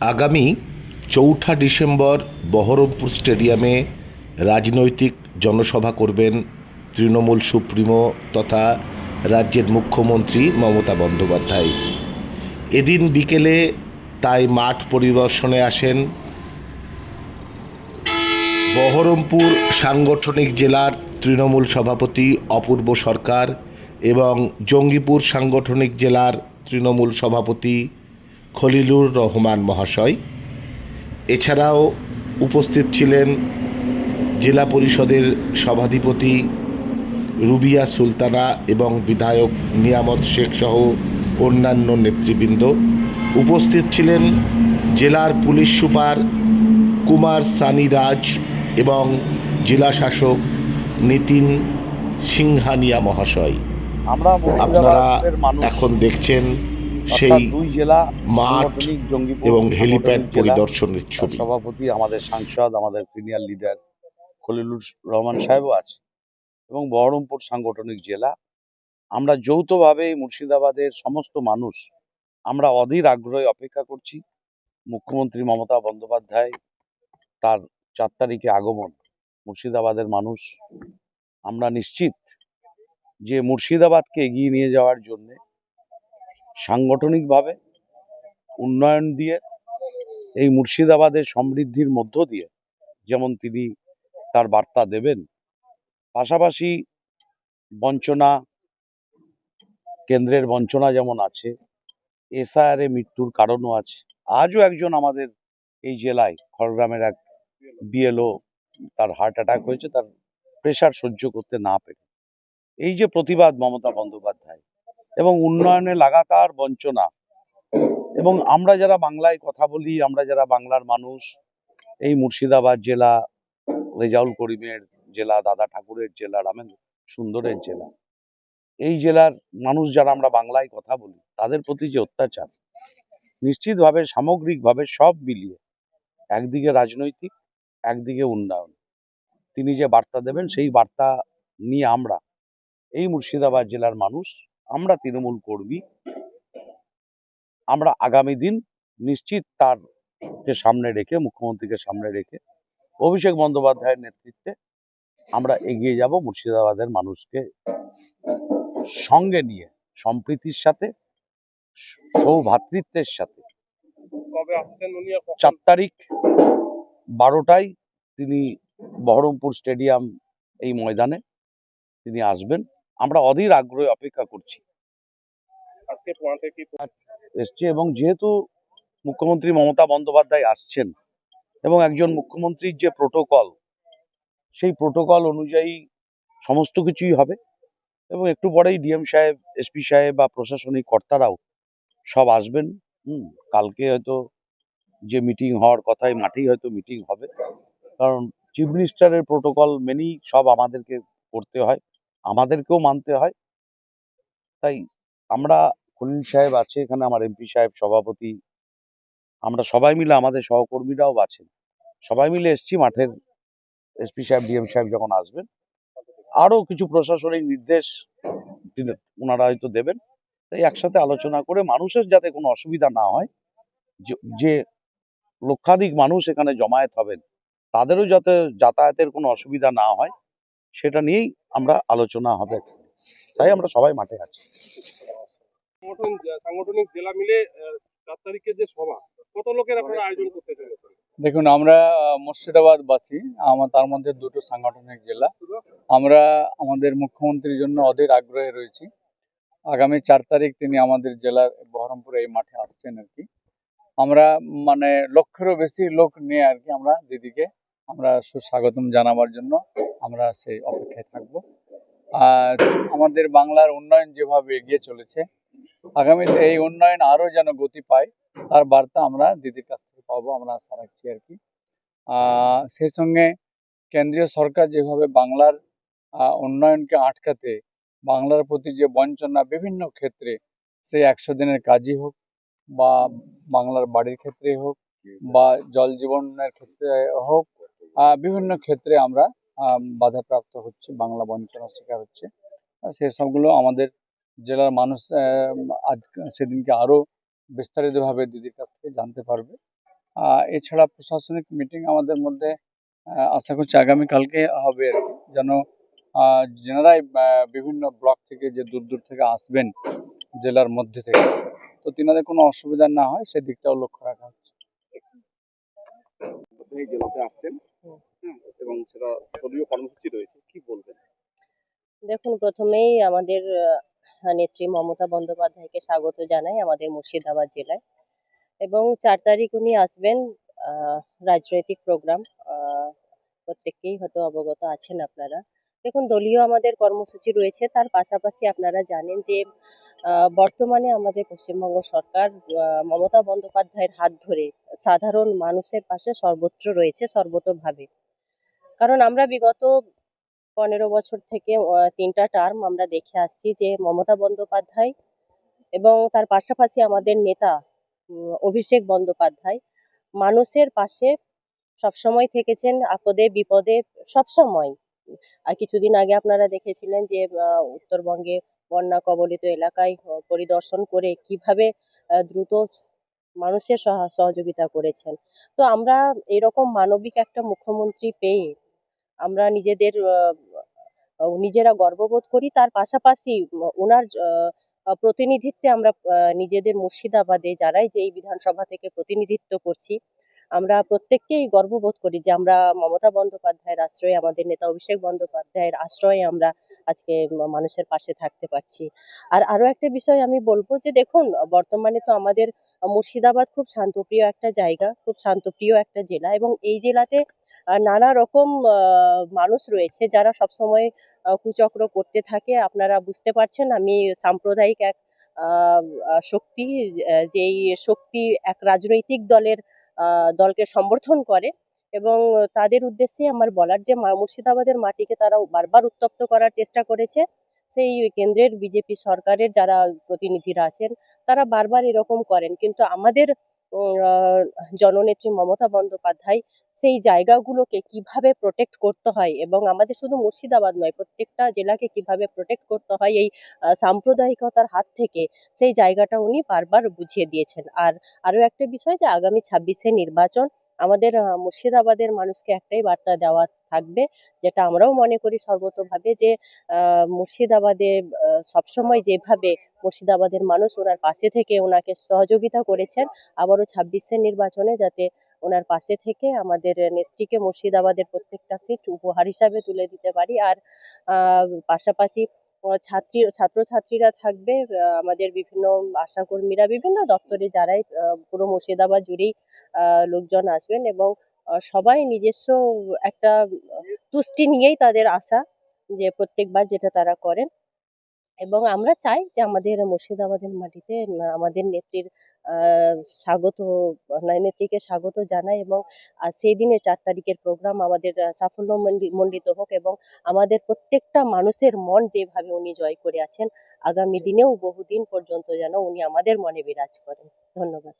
আগামী চৌঠা ডিসেম্বর বহরমপুর স্টেডিয়ামে রাজনৈতিক জনসভা করবেন তৃণমূল সুপ্রিমো তথা রাজ্যের মুখ্যমন্ত্রী মমতা বন্দ্যোপাধ্যায়। এদিন বিকেলে তাই মাঠ পরিদর্শনে আসেন বহরমপুর সাংগঠনিক জেলার তৃণমূল সভাপতি অপূর্ব সরকার এবং জঙ্গিপুর সাংগঠনিক জেলার তৃণমূল সভাপতি খলিলুর রহমান মহাশয়। এছাড়াও উপস্থিত ছিলেন জেলা পরিষদের সভাধিপতি রুবিয়া সুলতানা এবং বিধায়ক নিয়ামত শেখ সহ অন্যান্য নেতৃবৃন্দ। উপস্থিত ছিলেন জেলার পুলিশ সুপার কুমার সানি রাজ এবং জেলা শাসক নিতিন সিংহানিয়া মহাশয়। আপনারা এখন দেখছেন সেই দুই জেলা মাঠ এবং হেলিপ্যাড পরিদর্শনের ছবি। সভাপতি আমাদের সাংসদ আমাদের সিনিয়র লিডার খলিলুর রহমান সাহেবও আছে এবং বহরমপুর সাংগঠনিক জেলা। আমরা যৌথভাবে মুর্শিদাবাদের সমস্ত মানুষ আমরা অধীর আগ্রহে অপেক্ষা করছি। মুখ্যমন্ত্রী মমতা বন্দ্যোপাধ্যায় তার চার তারিখে আগমন মুর্শিদাবাদের মানুষ। আমরা নিশ্চিত যে মুর্শিদাবাদকে এগিয়ে নিয়ে যাওয়ার জন্যে সাংগঠনিকভাবে উন্নয়ন দিয়ে, এই মুর্শিদাবাদের সমৃদ্ধির মধ্য দিয়ে যেমন তিনি তার বার্তা দেবেন, পাশাপাশি বঞ্চনা, কেন্দ্রের বঞ্চনা যেমন আছে, এসআইআর মৃত্যুর কারণও আছে। আজও একজন আমাদের এই জেলায় খড়গ্রামের এক বিএলও তার হার্ট অ্যাটাক হয়েছে, তার প্রেশার সহ্য করতে না পেরে। এই যে প্রতিবাদ মমতা বন্দ্যোপাধ্যায় এবং উন্নয়নে লাগাতার বঞ্চনা। এবং আমরা যারা বাংলায় কথা বলি, আমরা যারা বাংলার মানুষ, এই মুর্শিদাবাদ জেলা, রেজাউল করিমের জেলা, দাদা ঠাকুরের জেলা, রামেন্দ্র সুন্দরের জেলা, এই জেলার মানুষ যারা আমরা বাংলায় কথা বলি, তাদের প্রতি যে অত্যাচার, নিশ্চিতভাবে, সামগ্রিকভাবে সব মিলিয়ে একদিকে রাজনৈতিক, একদিকে উন্নয়ন। তিনি যে বার্তা দেবেন, সেই বার্তা নিয়ে আমরা এই মুর্শিদাবাদ জেলার মানুষ আমরা তৃণমূল কর্মী আমরা আগামী দিন নিশ্চিত তার কে সামনে রেখে মুখ্যমন্ত্রীকে সামনে রেখে অভিষেক বন্দ্যোপাধ্যায়ের নেতৃত্বে আমরা এগিয়ে যাব মুর্শিদাবাদের মানুষকে সঙ্গে নিয়ে সম্প্রীতির সাথে সৌভাতৃত্বের সাথে? চার তারিখ বারোটায় তিনি বহরমপুর স্টেডিয়াম এই ময়দানে তিনি আসবেন আমরা অধীর আগ্রহে অপেক্ষা করছি। এসছে এবং যেহেতু মুখ্যমন্ত্রী মমতা বন্দ্যোপাধ্যায় আসছেন এবং একজন মুখ্যমন্ত্রীর যে প্রোটোকল সেই প্রোটোকল অনুযায়ী সমস্ত কিছুই হবে এবং একটু পরেই ডিএম সাহেব এসপি সাহেব বা প্রশাসনিক কর্তারাও সব আসবেন। হুম কালকে হয়তো যে মিটিং হওয়ার কথাই মাঠেই হয়তো মিটিং হবে। কারণ চিফ মিনিস্টারের প্রোটোকল মেনেই সব আমাদেরকে করতে হয়। আমাদেরকেও মানতে হয়। তাই আমরা খলিল সাহেব আছে, এখানে আমার এমপি সাহেব, সভাপতি। আমরা সবাই মিলে আমাদের সহকর্মীরাও আছেন। সবাই মিলে এসছি, মাঠের এসপি সাহেব ডিএম সাহেব যখন আসবেন আরও কিছু প্রশাসনিক নির্দেশ ওনারা হয়তো দেবেন। তাই একসাথে আলোচনা করে মানুষের যাতে কোনো অসুবিধা না হয় যে লক্ষাধিক মানুষ এখানে জমায়েত হবেন, তাদেরও যাতে যাতায়াতের কোনো অসুবিধা না হয় সেটা নিয়েই আমরা আলোচনা হবে। তাই আমরা সবাই মাঠে আছি। সাংগঠনিক জেলা মিলে চার তারিখে যে সভা কত লোকের আপনারা আয়োজন করতে চলেছেন? দেখুন আমরা মুর্শিদাবাদবাসী আমার তার মধ্যে দুটো সাংগঠনিক জেলা। আমরা আমাদের মুখ্যমন্ত্রীর জন্য অধীর আগ্রহে রয়েছি। আগামী চার তারিখ তিনি আমাদের জেলার বহরমপুর এই মাঠে আসছেন আর কি। আমরা মানে লক্ষেরও বেশি লোক নিয়ে আর কি আমরা দিদিকে আমরা সুস্বাগতম জানাবার জন্য আমরা সেই অপেক্ষায় থাকব। আর আমাদের বাংলার উন্নয়ন যেভাবে এগিয়ে চলেছে আগামীতে এই উন্নয়ন আরও যেন গতি পায়, তার বার্তা আমরা দিদির কাছ থেকে পাবো, আমরা আশা রাখছি আর কি। সেই সঙ্গে কেন্দ্রীয় সরকার যেভাবে বাংলার উন্নয়নকে আটকাতে, বাংলার প্রতি যে বঞ্চনা বিভিন্ন ক্ষেত্রে, সেই একশো দিনের কাজই হোক বা বাংলার বাড়ির ক্ষেত্রে হোক বা জল জীবনের ক্ষেত্রে হোক বিভিন্ন ক্ষেত্রে আমরা বাধাপ্রাপ্ত হচ্ছে, বাংলা বঞ্চনার শিকার হচ্ছে। আর সেই সবগুলো আমাদের জেলার মানুষ আজ, সেদিনকে আরও বিস্তারিতভাবে দিদির কাছ থেকে জানতে পারবে। এছাড়া প্রশাসনিক মিটিং আমাদের মধ্যে আশা করছি আগামীকালকে হবে আর কি। যেন যেনারাই বিভিন্ন ব্লক থেকে যে দূর দূর থেকে আসবেন জেলার মধ্যে থেকে, তো তিনাদের কোনো অসুবিধা না হয় সেদিকটাও লক্ষ্য রাখা হচ্ছে। জেলাতে আসছেন। এবং সেটা দলীয় কর্মসূচি রয়েছে কি বলবেন? দেখুন প্রথমেই আমাদের নেত্রী মমতা বন্দ্যোপাধ্যায়কে স্বাগত জানাই আমাদের মুর্শিদাবাদ জেলায়। এবং চার তারিখ উনি আসবেন আহ, রাজনৈতিক প্রোগ্রাম প্রত্যেককেই হয়তো অবগত আছেন আপনারা। দেখুন দলীয় আমাদের কর্মসূচি রয়েছে তার পাশাপাশি আপনারা জানেন যে বর্তমানে আমাদের পশ্চিমবঙ্গ সরকার মমতা বন্দ্যোপাধ্যায়ের হাত ধরে সাধারণ মানুষের পাশে সর্বত্র রয়েছে সর্বতোভাবে। কারণ আমরা বিগত পনেরো বছর থেকে তিনটা টার্ম আমরা দেখে আসছি যে মমতা বন্দ্যোপাধ্যায় এবং তার পাশাপাশি আমাদের নেতা অভিষেক বন্দ্যোপাধ্যায় মানুষের পাশে সবসময় থেকেছেন, আপদে বিপদে সবসময়। আর কিছুদিন আগে আপনারা দেখেছিলেন যে উত্তরবঙ্গে বন্যা কবলিত এলাকায় পরিদর্শন করে কীভাবে দ্রুত মানুষের সহ- সহযোগিতা করেছেন। তো আমরা এরকম মানবিক একটা মুখ্যমন্ত্রী পেয়ে আমরা নিজেদের নিজেরা গর্ববোধ করি। তার পাশাপাশি ওনার প্রতিনিধিত্বে আমরা নিজেদের মুর্শিদাবাদে যারাই যে এই বিধানসভা থেকে প্রতিনিধিত্ব করছি আমরা প্রত্যেককেই গর্ববোধ করি যে আমরা মমতা বন্দ্যোপাধ্যায়ের আশ্রয়ে, আমাদের নেতা অভিষেক বন্দ্যোপাধ্যায়ের আশ্রয়ে আমরা আজকে মানুষের পাশে থাকতে পারছি। আর আরও একটা বিষয় আমি বলব যে দেখুন, বর্তমানে তো আমাদের মুর্শিদাবাদ খুব শান্তপ্রিয় একটা জায়গা, খুব শান্তপ্রিয় একটা জেলা এবং এই জেলাতে নানা রকম মানুষ রয়েছে যারা সবসময় কুচক্র করতে থাকে। আপনারা বুঝতে পারছেন আমি সাম্প্রদায়িক এক শক্তি যেই শক্তি এক রাজনৈতিক দলের দলকে সমর্থন করে এবং তাদের উদ্দেশ্যে আমার বলার যে মুর্শিদাবাদের মাটিকে তারা বারবার উত্তপ্ত করার চেষ্টা করেছে, সেই কেন্দ্রের বিজেপি সরকারের যারা প্রতিনিধিরা আছেন, তারা বারবার এরকম করেন। কিন্তু আমাদের জননেত্রী মমতা বন্দ্যোপাধ্যায় সেই জায়গাগুলোকে কীভাবে প্রোটেক্ট করতে হয় এবং আমাদের শুধু মুর্শিদাবাদ নয়, প্রত্যেকটা জেলাকে কীভাবে প্রোটেক্ট করতে হয় এই সাম্প্রদায়িকতার হাত থেকে, সেই জায়গাটা উনি বারবার বুঝিয়ে দিয়েছেন। আর আরও একটা বিষয় যে আগামী ছাব্বিশে নির্বাচন আমাদের মুর্শিদাবাদের মানুষকে একটাই বার্তা দেওয়া থাকবে, যেটা আমরাও মনে করি সর্বতভাবে যে মুর্শিদাবাদে সবসময় যেভাবে মুর্শিদাবাদের মানুষ ওনার পাশে থেকে ওনাকে সহযোগিতা করেছেন, আবারও ছাব্বিশের নির্বাচনে যাতে ওনার পাশে থেকে আমাদের নেত্রীকে মুর্শিদাবাদের প্রত্যেকটা সিট উপহার হিসাবে তুলে দিতে পারি। আর পাশাপাশি ছাত্রী, ছাত্রছাত্রীরা থাকবে আমাদের বিভিন্ন আশাকর্মীরা, বিভিন্ন দপ্তরে যারাই পুরো মুর্শিদাবাদ জুড়েই লোকজন আসবেন এবং সবাই নিজস্ব একটা তুষ্টি নিয়েই তাদের আশা যে প্রত্যেকবার যেটা তারা করেন। এবং আমরা চাই যে আমাদের মুর্শিদাবাদের মাটিতে আমাদের নেত্রীর স্বাগত মানে নেত্রীকে স্বাগত জানাই এবং সেই দিনের চার তারিখের প্রোগ্রাম আমাদের সাফল্য মণ্ডিত হোক এবং আমাদের প্রত্যেকটা মানুষের মন যেভাবে উনি জয় করে আছেন, আগামী দিনেও বহুদিন পর্যন্ত যেন উনি আমাদের মনে বিরাজ করেন। ধন্যবাদ।